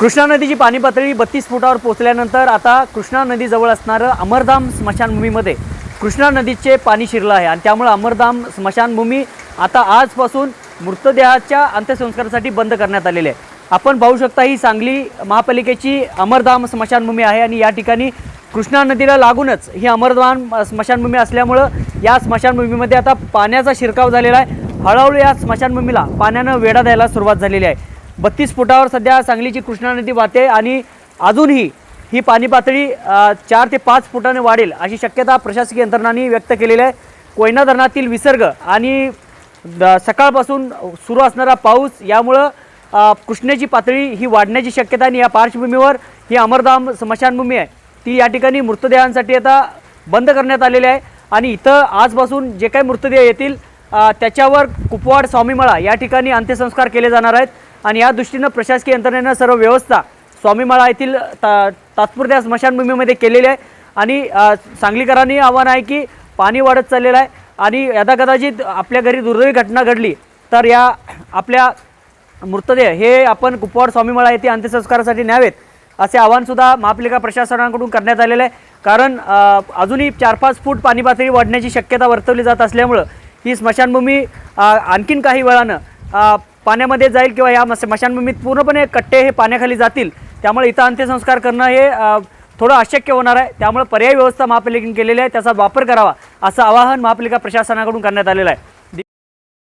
कृष्णा नदीची पाणी पातळी बत्तीस फुटावर पोहोचल्यानंतर आता कृष्णा नदीजवळ असणारं अमरधाम स्मशानभूमीमध्ये कृष्णा नदीचे पाणी शिरलं आहे. आणि त्यामुळे अमरधाम स्मशानभूमी आता आजपासून मृतदेहाच्या अंत्यसंस्कारासाठी बंद करण्यात आलेले आहे. आपण पाहू शकता ही सांगली महापालिकेची अमरधाम स्मशानभूमी आहे आणि या ठिकाणी कृष्णा नदीला लागूनच ही अमरधाम स्मशानभूमी असल्यामुळं या स्मशानभूमीमध्ये आता पाण्याचा शिरकाव झालेला आहे. हळूहळू या स्मशानभूमीला पाण्यानं वेढा द्यायला सुरुवात झालेली आहे. बत्तीस फुटावर सध्या सांगलीची कृष्णा नदी वाहते आणि अजूनही ही पाणी पातळी चार ते पाच फुटाने वाढेल अशी शक्यता प्रशासकीय यंत्रणांनी व्यक्त केलेली आहे. कोयना धरणातील विसर्ग आणि द- सकाळपासून सुरू असणारा पाऊस यामुळं कृष्णेची पातळी ही वाढण्याची शक्यता आणि या पार्श्वभूमीवर ही अमरधाम स्मशानभूमी आहे. ती या ठिकाणी मृतदेहांसाठी आता बंद करण्यात आलेली आहे आणि इथं आजपासून जे काही मृतदेह येतील त्याच्यावर कुपवाड स्वामीमळा या ठिकाणी अंत्यसंस्कार केले जाणार आहेत. आणि या दृष्टीनं प्रशासकीय यंत्रणेनं सर्व व्यवस्था स्वामीमळा येथील ता तात्पुरत्या स्मशानभूमीमध्ये केलेली आहे. आणि सांगलीकरांनी आव्हान आहे की पाणी वाढत चाललेलं आहे. आणि यदाकदाचित आपल्या घरी दुर्दैवी घटना घडली तर या आपल्या मृतदेह हे आपण कुपवाड स्वामीमळा येथे अंत्यसंस्कारासाठी न्यावेत असे आवाहनसुद्धा महापालिका प्रशासनाकडून करण्यात आलेलं आहे. कारण अजूनही चार पाच फूट पाणी पातळी वाढण्याची शक्यता वर्तवली जात असल्यामुळं ही स्मशानभूमी आणखीन काही वेळानं पाण्यामध्ये जाईल किंवा या स्मशानभूमीत पूर्णपणे कट्टे हे पाण्याखाली जातील त्यामुळे इथं अंत्यसंस्कार करणं हे थोडं अशक्य होणार आहे. त्यामुळे पर्यायी व्यवस्था महापालिकेने केलेली आहे. त्याचा वापर करावा असं आवाहन महापालिका प्रशासनाकडून करण्यात आलेलं आहे.